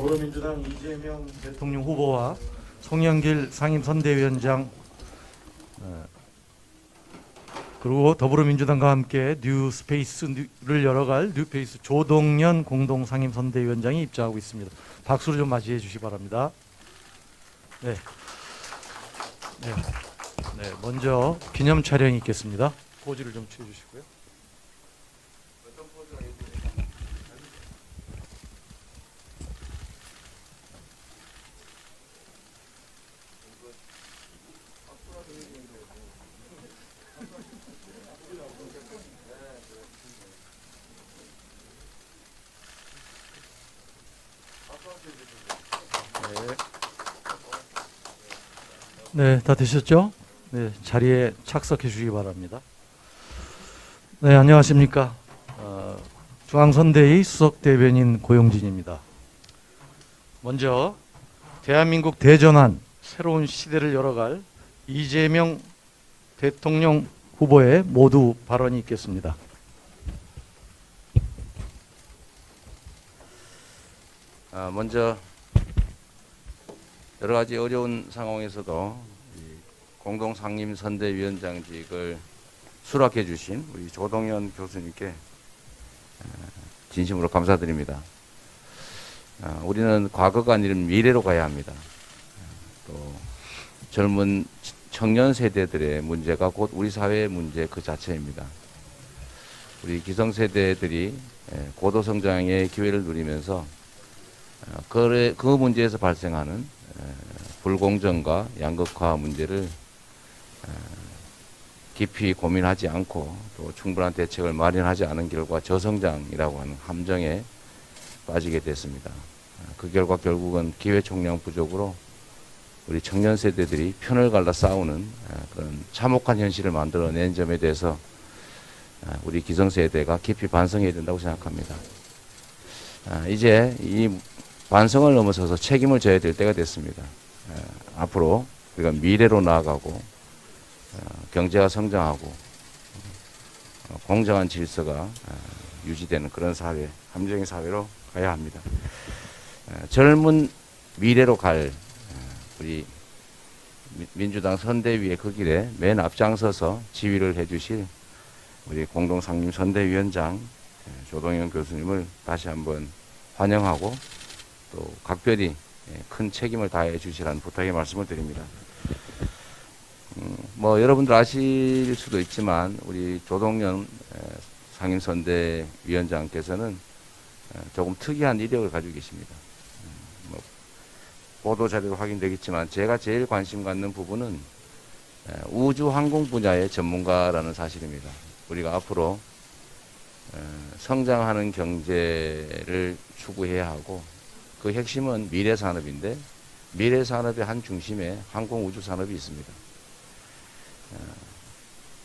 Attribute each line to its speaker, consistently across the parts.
Speaker 1: 더불어민주당 이재명 대통령 후보와 송영길 상임선대위원장 어, 그리고 더불어민주당과 함께 뉴스페이스를 열어갈 뉴페이스 조동연 공동 상임선대위원장이 입장하고 있습니다. 박수로 좀 맞이해 주시기 바랍니다. 네. 네. 네, 먼저 기념 촬영이 있겠습니다. 포즈를 좀 취해 주시고요. 네, 다 되셨죠? 네, 자리에 착석해 주시기 바랍니다. 네, 안녕하십니까? 어, 중앙선대위 수석 대변인 고용진입니다. 먼저 대한민국 대전환 새로운 시대를 열어갈 이재명 대통령 후보의 모두 발언이 있겠습니다.
Speaker 2: 아, 먼저 여러 가지 어려운 상황에서도 이 공동 상임 선대위원장직을 수락해 주신 우리 조동현 교수님께 아, 진심으로 감사드립니다. 아, 우리는 과거가 아니라 미래로 가야 합니다. 아, 또 젊은 치- 청년 세대들의 문제가 곧 우리 사회의 문제 그 자체입니다. 우리 기성세대들이 예, 고도 성장의 기회를 누리면서 어, 그, 그 문제에서 발생하는 에, 불공정과 양극화 문제를 에, 깊이 고민하지 않고 또 충분한 대책을 마련하지 않은 결과 저성장이라고 하는 함정에 빠지게 됐습니다. 어, 그 결과 결국은 기회 총량 부족으로 우리 청년 세대들이 편을 갈라 싸우는 에, 그런 참혹한 현실을 만들어낸 점에 대해서 에, 우리 기성세대가 깊이 반성해야 된다고 생각합니다. 아, 이제 이 반성을 넘어서서 책임을 져야 될 때가 됐습니다. 에, 앞으로 우리가 미래로 나아가고 어, 경제가 성장하고 어, 공정한 질서가 어, 유지되는 그런 사회, 함정의 사회로 가야 합니다. 에, 젊은 미래로 갈 어, 우리 미- 민주당 선대위의 그 길에 맨 앞장서서 지휘를 해주실 우리 공동상임 선대위원장 에, 조동현 교수님을 다시 한번 환영하고 또 각별히 예, 큰 책임을 다해 주시라는 부탁의 말씀을 드립니다. 음, 뭐 여러분들 아실 수도 있지만 우리 조동연 에, 상임선대 위원장께서는 에, 조금 특이한 이력을 가지고 계십니다. 음, 뭐 보도 자료로 확인되겠지만 제가 제일 관심 갖는 부분은 에, 우주 항공 분야의 전문가라는 사실입니다. 우리가 앞으로 에, 성장하는 경제를 추구해야 하고 그 핵심은 미래 산업인데 미래 산업의 한 중심에 항공 우주 산업이 있습니다. 어,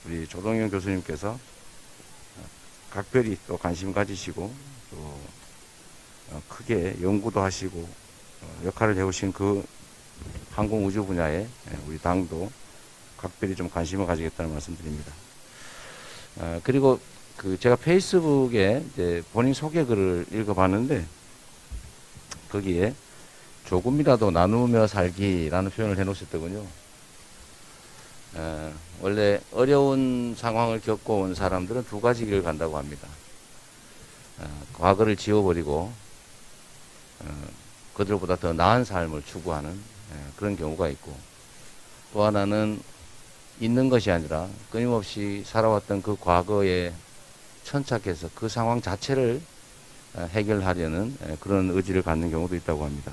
Speaker 2: 우리 조동현 교수님께서 어, 각별히 또 관심 가지시고 또 어, 크게 연구도 하시고 어, 역할을 해오신 그 항공 우주 분야에 예, 우리 당도 각별히 좀 관심을 가지겠다는 말씀드립니다. 어, 그리고 그 제가 페이스북에 본인 소개 글을 읽어봤는데 거기에 조금이라도 나누며 살기라는 표현을 해놓으셨더군요. 에, 원래 어려운 상황을 겪어온 사람들은 두 가지 길을 간다고 합니다. 어, 과거를 지워버리고 어, 그들보다 더 나은 삶을 추구하는 에, 그런 경우가 있고 또 하나는 있는 것이 아니라 끊임없이 살아왔던 그 과거에 천착해서 그 상황 자체를 어, 해결하려는 에, 그런 의지를 갖는 경우도 있다고 합니다.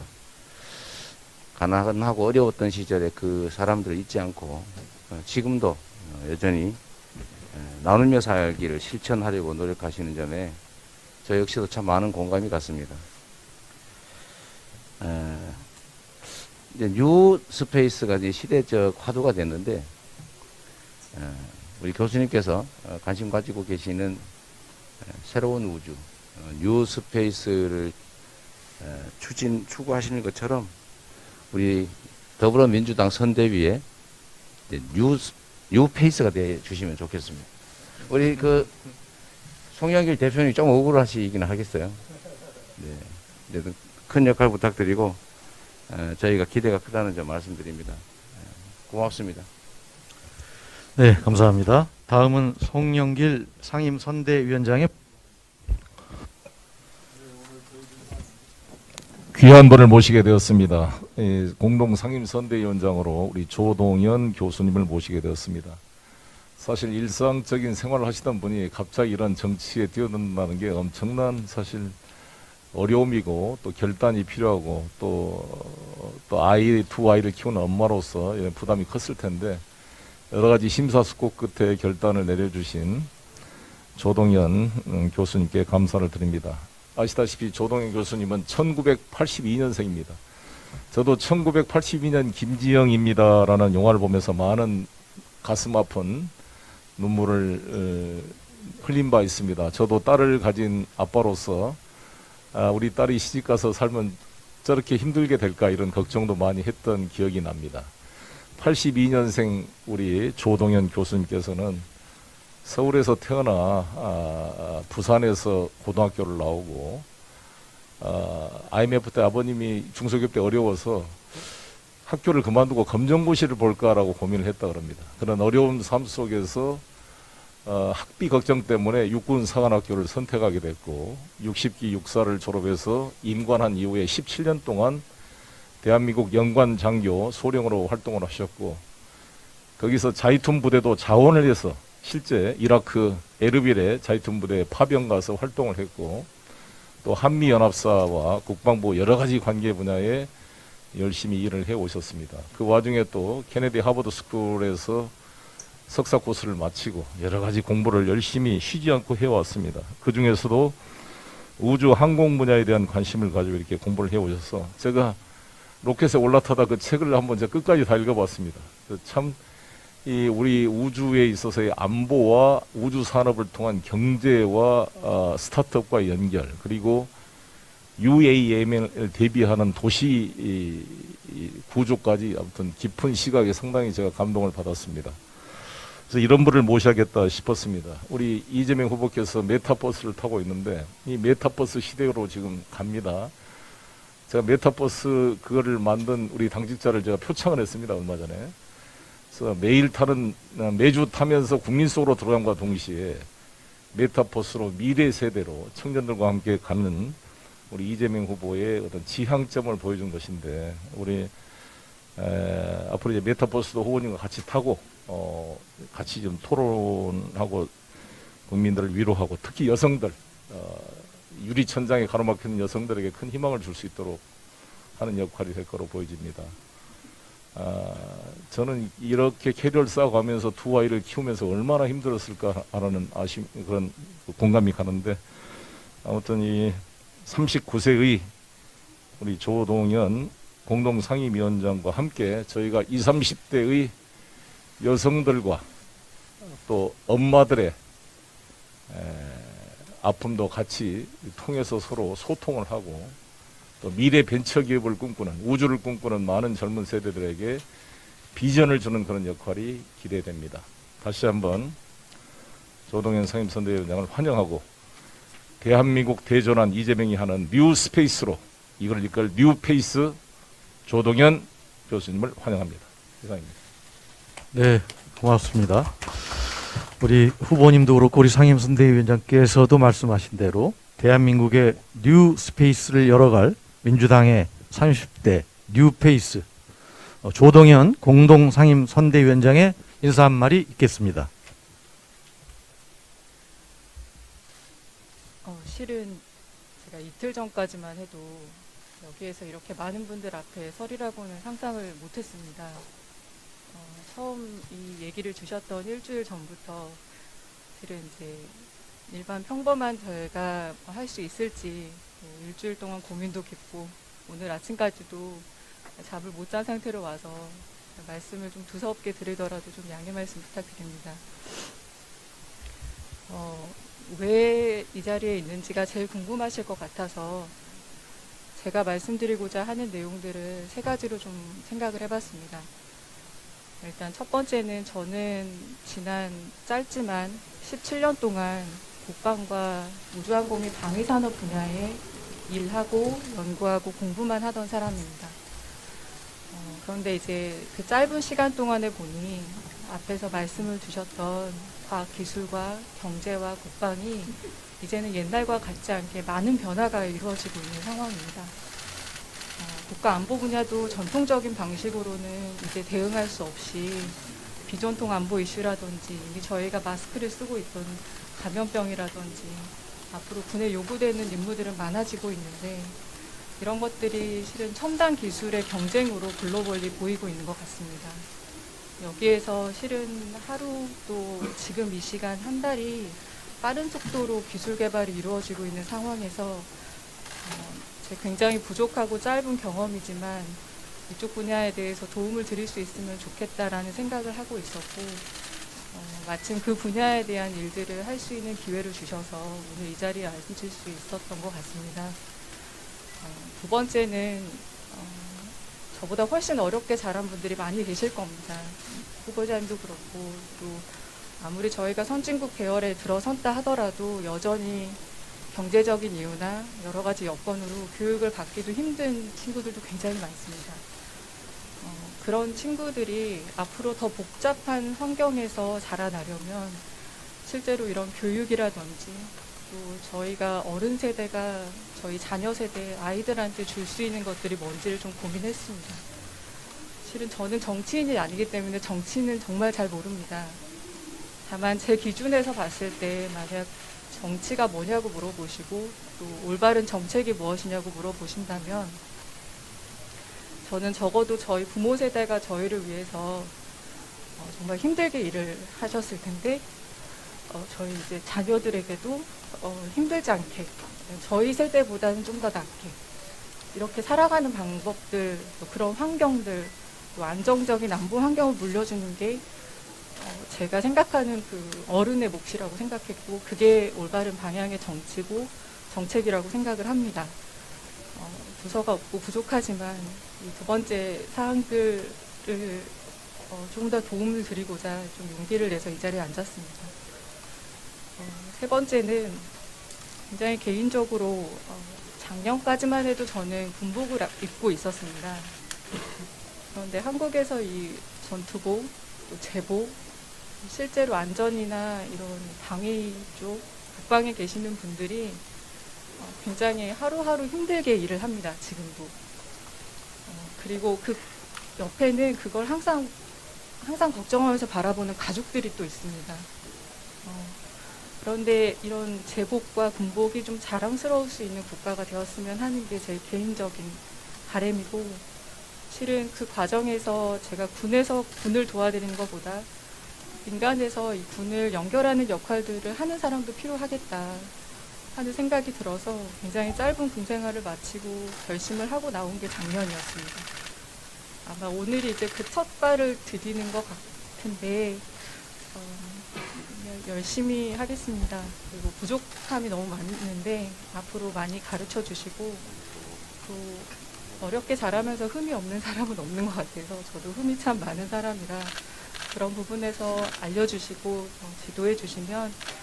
Speaker 2: 가난하고 어려웠던 시절에 그 사람들을 잊지 않고 어, 지금도 어, 여전히 에, 나누며 살기를 실천하려고 노력하시는 점에 저 역시도 참 많은 공감이 갔습니다. 에, 이제 뉴 스페이스가 이제 시대적 화두가 됐는데 에, 우리 교수님께서 어, 관심 가지고 계시는 에, 새로운 우주 어, 뉴 스페이스를 에, 추진 추구하시는 것처럼 우리 더불어민주당 선대위에 뉴 스- 뉴 페이스가 돼 주시면 좋겠습니다. 우리 그 송영길 대표님 좀 억울하시긴 하겠어요. 네. 큰 역할 부탁드리고 에, 저희가 기대가 크다는 점 말씀드립니다. 에, 고맙습니다.
Speaker 1: 네, 감사합니다. 다음은 송영길 상임선대위원장의
Speaker 3: 귀한 분을 모시게 되었습니다. 예, 공동 상임 선대위원장으로 우리 조동현 교수님을 모시게 되었습니다. 사실 일상적인 생활을 하시던 분이 갑자기 이런 정치에 뛰어든다는 게 엄청난 사실 어려움이고 또 결단이 필요하고 또 또 아이 두 아이를 키우는 엄마로서 예, 부담이 컸을 텐데 여러 가지 심사숙고 끝에 결단을 내려주신 조동현 음, 교수님께 감사를 드립니다. 아시다시피 조동현 교수님은 1982년생입니다. 저도 1982년 김지영입니다라는 영화를 보면서 많은 가슴 아픈 눈물을 어, 흘린 바 있습니다. 저도 딸을 가진 아빠로서 아, 우리 딸이 시집 가서 살면 저렇게 힘들게 될까 이런 걱정도 많이 했던 기억이 납니다. 82년생 우리 조동현 교수님께서는 서울에서 태어나 아, 부산에서 고등학교를 나오고 아, IMF 때 아버님이 중소기업 때 어려워서 학교를 그만두고 검정고시를 볼까라고 고민을 했다 그럽니다. 그런 어려운 삶 속에서 어, 학비 걱정 때문에 육군 사관학교를 선택하게 됐고 60기 육사를 졸업해서 임관한 이후에 17년 동안 대한민국 영관 장교 소령으로 활동을 하셨고 거기서 자이툰 부대도 자원을 해서 실제 이라크 에르빌에 자이툰 부대에 파병 가서 활동을 했고 또 한미 연합사와 국방부 여러 가지 관계 분야에 열심히 일을 해 오셨습니다. 그 와중에 또 케네디 하버드 스쿨에서 석사 코스를 마치고 여러 가지 공부를 열심히 쉬지 않고 해왔습니다. 그 중에서도 우주 항공 분야에 대한 관심을 가지고 이렇게 공부를 해 오셔서 제가 로켓에 올라타다 그 책을 한번 제가 끝까지 다 읽어봤습니다. 참, 이 우리 우주에 있어서의 안보와 우주 산업을 통한 경제와 어, 스타트업과 연결 그리고 UAM을 대비하는 도시 이, 이 구조까지 아무튼 깊은 시각에 상당히 제가 감동을 받았습니다. 그래서 이런 분을 모셔야겠다 싶었습니다. 우리 이재명 후보께서 메타버스를 타고 있는데 이 메타버스 시대로 지금 갑니다. 제가 메타버스 그거를 만든 우리 당직자를 제가 표창을 했습니다 얼마 전에. 그래서 매일 타는 매주 타면서 국민 속으로 들어감과 동시에 메타버스로 미래 세대로 청년들과 함께 가는 우리 이재명 후보의 어떤 지향점을 보여준 것인데 우리 에, 앞으로 이제 메타버스도 후보님과 같이 타고 어, 같이 좀 토론하고 국민들을 위로하고 특히 여성들 어, 유리천장에 가로막히는 여성들에게 큰 희망을 줄 수 있도록 하는 역할이 될 거로 보여집니다. 아, 저는 이렇게 캐리어를 쌓아가면서 두 아이를 키우면서 얼마나 힘들었을까 하는 아쉬 그런 공감이 가는데 아무튼 이 39세의 우리 조동현 공동 상임위원장과 함께 저희가 20, 30대의 여성들과 또 엄마들의 에, 아픔도 같이 통해서 서로 소통을 하고 또 미래 벤처 기업을 꿈꾸는 우주를 꿈꾸는 많은 젊은 세대들에게 비전을 주는 그런 역할이 기대됩니다. 다시 한번 조동현 상임선대위원장을 환영하고 대한민국 대전환 이재명이 하는 뉴 스페이스로 이걸 이끌 뉴 페이스 조동현 교수님을 환영합니다. 이상입니다.
Speaker 1: 네, 고맙습니다. 우리 후보님도 그렇고 우리 상임선대위원장께서도 말씀하신 대로 대한민국의 뉴 스페이스를 열어갈 민주당의 30대 뉴 페이스 어, 조동현 공동 상임 선대위원장의 인사 한 말이 있겠습니다.
Speaker 4: 어, 실은 제가 이틀 전까지만 해도 여기에서 이렇게 많은 분들 앞에 서리라고는 상상을 못했습니다. 어, 처음 이 얘기를 주셨던 일주일 전부터 실은 이제 일반 평범한 저희가 할 수 있을지 뭐 일주일 동안 고민도 깊고 오늘 아침까지도 잠을 못 잔 상태로 와서 말씀을 좀 두서없게 드리더라도 좀 양해 말씀 부탁드립니다. 어, 왜 이 자리에 있는지가 제일 궁금하실 것 같아서 제가 말씀드리고자 하는 내용들을 세 가지로 좀 생각을 해봤습니다. 일단 첫 번째는 저는 지난 짧지만 17년 동안 국방과 우주항공의 방위산업 분야에 일하고 연구하고 공부만 하던 사람입니다. 어, 그런데 이제 그 짧은 시간 동안에 보니 앞에서 말씀을 주셨던 과학 기술과 경제와 국방이 이제는 옛날과 같지 않게 많은 변화가 이루어지고 있는 상황입니다. 어, 국가 안보 분야도 전통적인 방식으로는 이제 대응할 수 없이 비전통 안보 이슈라든지 이미 저희가 마스크를 쓰고 있던 감염병이라든지 앞으로 군에 요구되는 임무들은 많아지고 있는데 이런 것들이 실은 첨단 기술의 경쟁으로 글로벌리 보이고 있는 것 같습니다. 여기에서 실은 하루 또 지금 이 시간 한 달이 빠른 속도로 기술 개발이 이루어지고 있는 상황에서 어, 제 굉장히 부족하고 짧은 경험이지만 이쪽 분야에 대해서 도움을 드릴 수 있으면 좋겠다라는 생각을 하고 있었고 어, 마침 그 분야에 대한 일들을 할 수 있는 기회를 주셔서 오늘 이 자리에 앉을 수 있었던 것 같습니다. 어, 두 번째는 어, 저보다 훨씬 어렵게 자란 분들이 많이 계실 겁니다. 후보자님도 그렇고 또 아무리 저희가 선진국 계열에 들어선다 하더라도 여전히 경제적인 이유나 여러 가지 여건으로 교육을 받기도 힘든 친구들도 굉장히 많습니다. 어, 그런 친구들이 앞으로 더 복잡한 환경에서 자라나려면 실제로 이런 교육이라든지 또 저희가 어른 세대가 저희 자녀 세대 아이들한테 줄 수 있는 것들이 뭔지를 좀 고민했습니다. 실은 저는 정치인이 아니기 때문에 정치는 정말 잘 모릅니다. 다만 제 기준에서 봤을 때 만약 정치가 뭐냐고 물어보시고 또 올바른 정책이 무엇이냐고 물어보신다면 저는 적어도 저희 부모 세대가 저희를 위해서 어, 정말 힘들게 일을 하셨을 텐데 어, 저희 이제 자녀들에게도 어, 힘들지 않게 저희 세대보다는 좀 더 낫게 이렇게 살아가는 방법들 또 그런 환경들 또 안정적인 안보 환경을 물려주는 게 어, 제가 생각하는 그 어른의 몫이라고 생각했고 그게 올바른 방향의 정치고 정책이라고 생각을 합니다. 어, 부서가 없고 부족하지만 이 두 번째 사항들을 어, 조금 더 도움을 드리고자 좀 용기를 내서 이 자리에 앉았습니다. 어, 세 번째는 굉장히 개인적으로 어, 작년까지만 해도 저는 군복을 아- 입고 있었습니다. 그런데 한국에서 이 전투복, 또 제복, 실제로 안전이나 이런 방위 쪽, 국방에 계시는 분들이 어, 굉장히 하루하루 힘들게 일을 합니다, 지금도. 어, 그리고 그 옆에는 그걸 항상, 항상 걱정하면서 바라보는 가족들이 또 있습니다. 어, 그런데 이런 제복과 군복이 좀 자랑스러울 수 있는 국가가 되었으면 하는 게 제 개인적인 바람이고, 실은 그 과정에서 제가 군에서 군을 도와드리는 것보다 민간에서 이 군을 연결하는 역할들을 하는 사람도 필요하겠다 하는 생각이 들어서 굉장히 짧은 군 생활을 마치고 결심을 하고 나온 게 작년이었습니다. 아마 오늘이 이제 그 첫 발을 디디는 것 같은데 어, 열심히 하겠습니다. 그리고 부족함이 너무 많은데 앞으로 많이 가르쳐 주시고 또 어렵게 자라면서 흠이 없는 사람은 없는 것 같아서 저도 흠이 참 많은 사람이라 그런 부분에서 알려주시고 어, 지도해 주시면 어,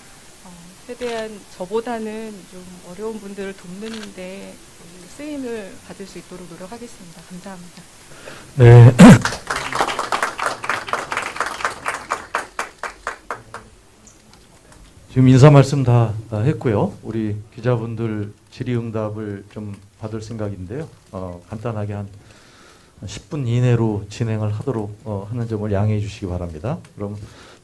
Speaker 4: 최대한 저보다는 좀 어려운 분들을 돕는데 그 쓰임을 받을 수 있도록 노력하겠습니다. 감사합니다.
Speaker 1: 네. 지금 인사 말씀 다, 다 했고요. 우리 기자분들 질의응답을 좀 받을 생각인데요. 어, 간단하게 한 10분 이내로 진행을 하도록 어, 하는 점을 양해해 주시기 바랍니다. 그럼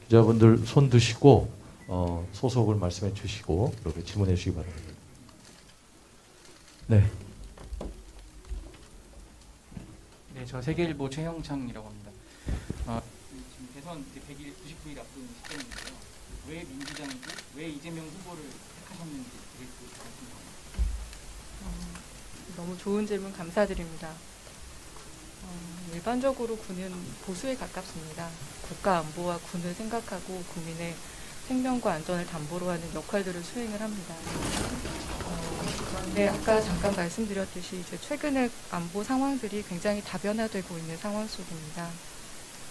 Speaker 1: 기자분들 손 드시고 어, 소속을 말씀해 주시고 이렇게 질문해 주시기 바랍니다. 네.
Speaker 5: 네, 저 세계일보 최형창이라고 합니다. 어, 지금 대선 이제 100일, 99일 앞둔 시점인데요. 왜 민주당이고 왜 이재명 후보를 택하셨는지 그 말씀
Speaker 4: 어, 너무 좋은 질문 감사드립니다. 어, 일반적으로 군은 보수에 가깝습니다. 국가 안보와 군을 생각하고 국민의 생명과 안전을 담보로 하는 역할들을 수행을 합니다. 어, 그런데 아까 잠깐 말씀드렸듯이 이제 최근의 안보 상황들이 굉장히 다변화되고 있는 상황 속입니다.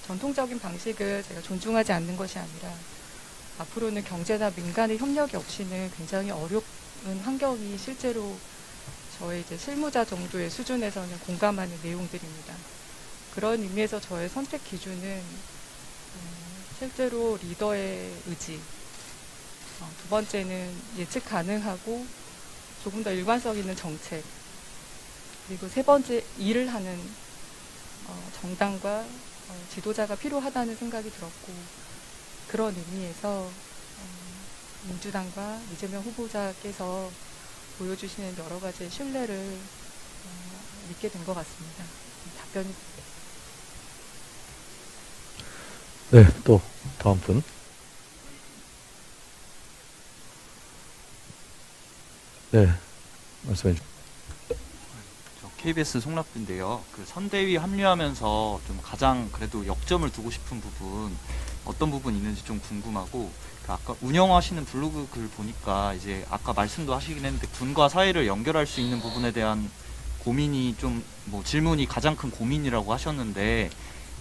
Speaker 4: 전통적인 방식을 제가 존중하지 않는 것이 아니라 앞으로는 경제나 민간의 협력이 없이는 굉장히 어려운 환경이 실제로 저의 이제 실무자 정도의 수준에서는 공감하는 내용들입니다. 그런 의미에서 저의 선택 기준은 음, 실제로 리더의 의지, 어, 두 번째는 예측 가능하고 조금 더 일관성 있는 정책, 그리고 세 번째 일을 하는 어, 정당과 어, 지도자가 필요하다는 생각이 들었고 그런 의미에서 어, 민주당과 이재명 후보자께서 보여주시는 여러 가지 신뢰를 어, 믿게 된 것 같습니다. 답변이
Speaker 1: 네, 또 다음 분. 네, 말씀해 주세요.
Speaker 6: 저 KBS 송락빈인데요. 그 선대위 합류하면서 좀 가장 그래도 역점을 두고 싶은 부분 어떤 부분 있는지 좀 궁금하고 그 아까 운영하시는 블로그 글 보니까 이제 아까 말씀도 하시긴 했는데 군과 사회를 연결할 수 있는 부분에 대한 고민이 좀 뭐 질문이 가장 큰 고민이라고 하셨는데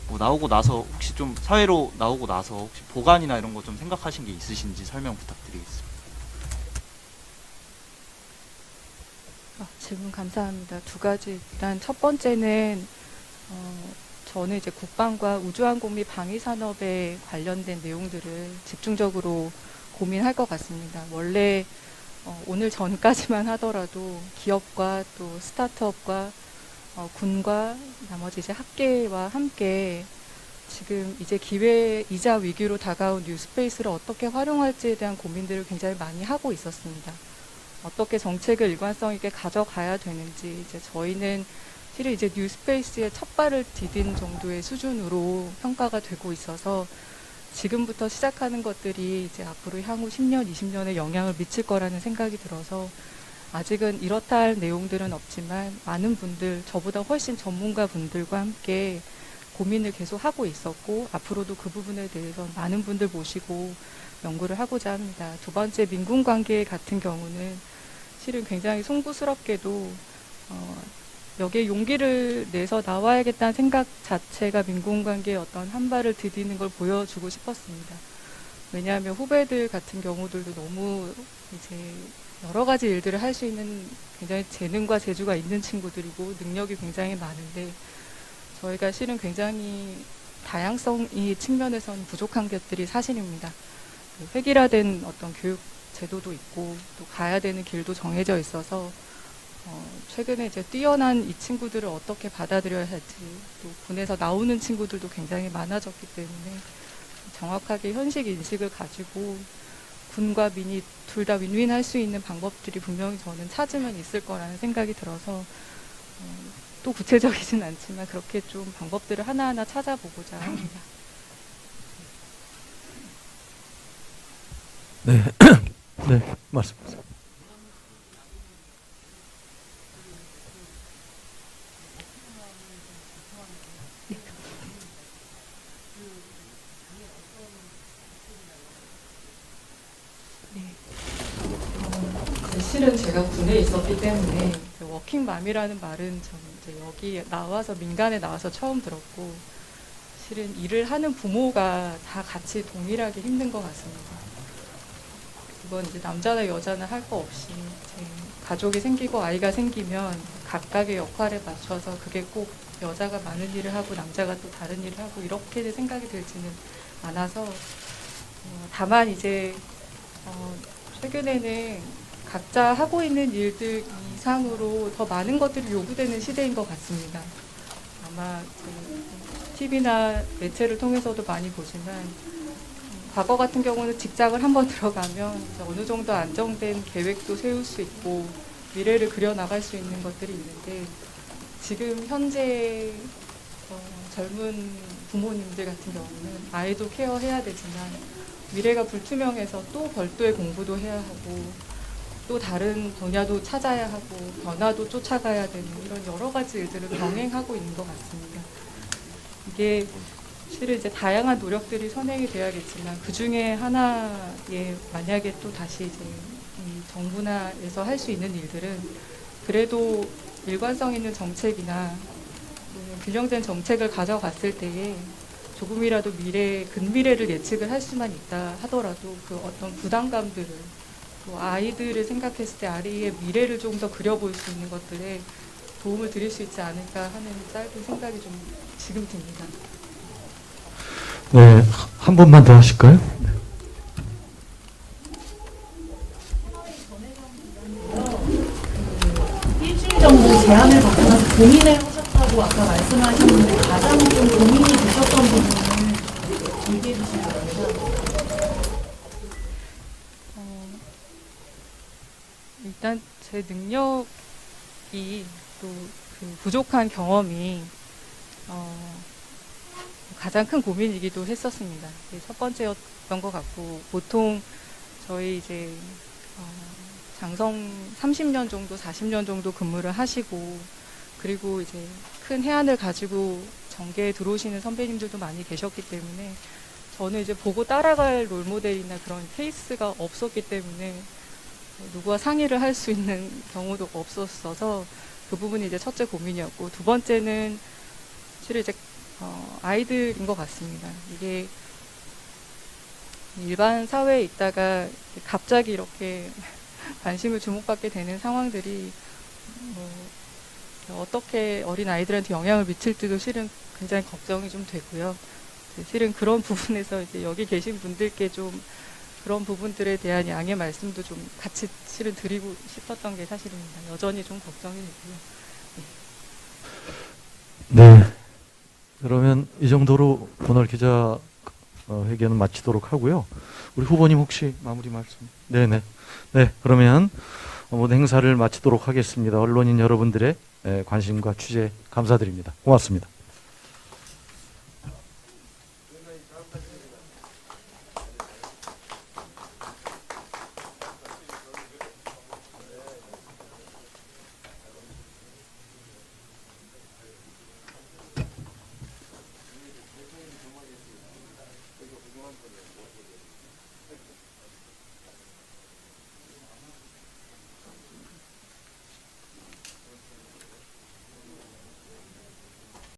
Speaker 6: 뭐 나오고 나서 혹시 좀 사회로 나오고 나서 혹시 보관이나 이런 거 좀 생각하신 게 있으신지 설명 부탁드리겠습니다.
Speaker 4: 아, 질문 감사합니다. 두 가지. 일단 첫 번째는 어, 저는 이제 국방과 우주항공 및 방위 산업에 관련된 내용들을 집중적으로 고민할 것 같습니다. 원래 어, 오늘 전까지만 하더라도 기업과 또 스타트업과 어, 군과 나머지 이제 학계와 함께 지금 이제 기회이자 위기로 다가온 뉴스페이스를 어떻게 활용할지에 대한 고민들을 굉장히 많이 하고 있었습니다. 어떻게 정책을 일관성 있게 가져가야 되는지 이제 저희는 실은 이제 뉴스페이스의 첫 발을 디딘 정도의 수준으로 평가가 되고 있어서 지금부터 시작하는 것들이 이제 앞으로 향후 10년, 20년에 영향을 미칠 거라는 생각이 들어서 아직은 이렇다 할 내용들은 없지만 많은 분들, 저보다 훨씬 전문가 분들과 함께 고민을 계속 하고 있었고 앞으로도 그 부분에 대해서 많은 분들 모시고 연구를 하고자 합니다. 두 번째 민군 관계 같은 경우는 실은 굉장히 송구스럽게도 어, 여기에 용기를 내서 나와야겠다는 생각 자체가 민군 관계의 어떤 한 발을 디디는 걸 보여주고 싶었습니다. 왜냐하면 후배들 같은 경우들도 너무 이제 여러 가지 일들을 할 수 있는 굉장히 재능과 재주가 있는 친구들이고 능력이 굉장히 많은데 저희가 실은 굉장히 다양성이 측면에서는 부족한 것들이 사실입니다. 그 획일화된 어떤 교육 제도도 있고 또 가야 되는 길도 정해져 있어서 어, 최근에 이제 뛰어난 이 친구들을 어떻게 받아들여야 할지 또 군에서 나오는 친구들도 굉장히 많아졌기 때문에 정확하게 현실 인식을 가지고 군과 민이 둘 다 윈윈할 수 있는 방법들이 분명히 저는 찾으면 있을 거라는 생각이 들어서 어, 또 구체적이진 않지만 그렇게 좀 방법들을 하나하나 찾아보고자 합니다.
Speaker 1: 네, 네, 말씀하세요.
Speaker 4: 네. 어, 실은 제가 군에 있었기 때문에 그 워킹맘이라는 말은 저는 이제 여기 나와서 민간에 나와서 처음 들었고 실은 일을 하는 부모가 다 같이 동일하게 힘든 것 같습니다. 그건 이제 남자나 여자나 할거 없이 가족이 생기고 아이가 생기면 각각의 역할에 맞춰서 그게 꼭 여자가 많은 일을 하고 남자가 또 다른 일을 하고 이렇게 생각이 들지는 않아서 어, 다만 이제 어, 최근에는 각자 하고 있는 일들 이상으로 더 많은 것들이 요구되는 시대인 것 같습니다. 아마 TV나 매체를 통해서도 많이 보지만 음, 과거 같은 경우는 직장을 한번 들어가면 어느 정도 안정된 계획도 세울 수 있고 미래를 그려 나갈 수 있는 것들이 있는데 지금 현재 어, 젊은 부모님들 같은 경우는 아이도 케어해야 되지만 미래가 불투명해서 또 별도의 공부도 해야 하고 또 다른 분야도 찾아야 하고 변화도 쫓아가야 되는 이런 여러 가지 일들을 병행하고 있는 것 같습니다. 이게 실은 이제 다양한 노력들이 선행이 돼야겠지만 그 중에 하나에 만약에 또 다시 이제 이 정부나에서 할 수 있는 일들은 그래도 일관성 있는 정책이나 균형된 정책을 가져갔을 때에 조금이라도 미래 근미래를 예측을 할 수만 있다 하더라도 그 어떤 부담감들을 또 아이들을 생각했을 때 아이의 미래를 좀더 그려볼 수 있는 것들에 도움을 드릴 수 있지 않을까 하는 짧은 생각이 좀 지금 듭니다.
Speaker 1: 네, 한 번만 더 하실까요?
Speaker 7: 일주일 정도 제한을 받고 나서 고민을 하셨다고 아까 말씀하셨는데 가장 좀 고민이 되셨던 부분을 얘기해 주시면 됩니다.
Speaker 4: 일단 제 능력이 또 그 부족한 경험이 어, 가장 큰 고민이기도 했었습니다. 첫 번째였던 것 같고 보통 저희 이제 어, 장성 30년 정도, 40년 정도 근무를 하시고 그리고 이제 큰 해안을 가지고 전개에 들어오시는 선배님들도 많이 계셨기 때문에 저는 이제 보고 따라갈 롤모델이나 그런 케이스가 없었기 때문에 누구와 상의를 할 수 있는 경우도 없었어서 그 부분이 이제 첫째 고민이었고 두 번째는 사실 이제 어, 아이들인 것 같습니다. 이게 일반 사회에 있다가 갑자기 이렇게 관심을 주목받게 되는 상황들이 뭐 어떻게 어린 아이들한테 영향을 미칠지도 실은 굉장히 걱정이 좀 되고요. 네, 실은 그런 부분에서 이제 여기 계신 분들께 좀 그런 부분들에 대한 양해 말씀도 좀 같이 실은 드리고 싶었던 게 사실입니다. 여전히 좀 걱정이 되고요.
Speaker 1: 네. 그러면 이 정도로 오늘 기자 어, 회견은 마치도록 하고요. 우리 후보님 혹시 마무리 말씀? 네네. 네. 그러면 모든 행사를 마치도록 하겠습니다. 언론인 여러분들의 에, 관심과 취재 감사드립니다. 고맙습니다.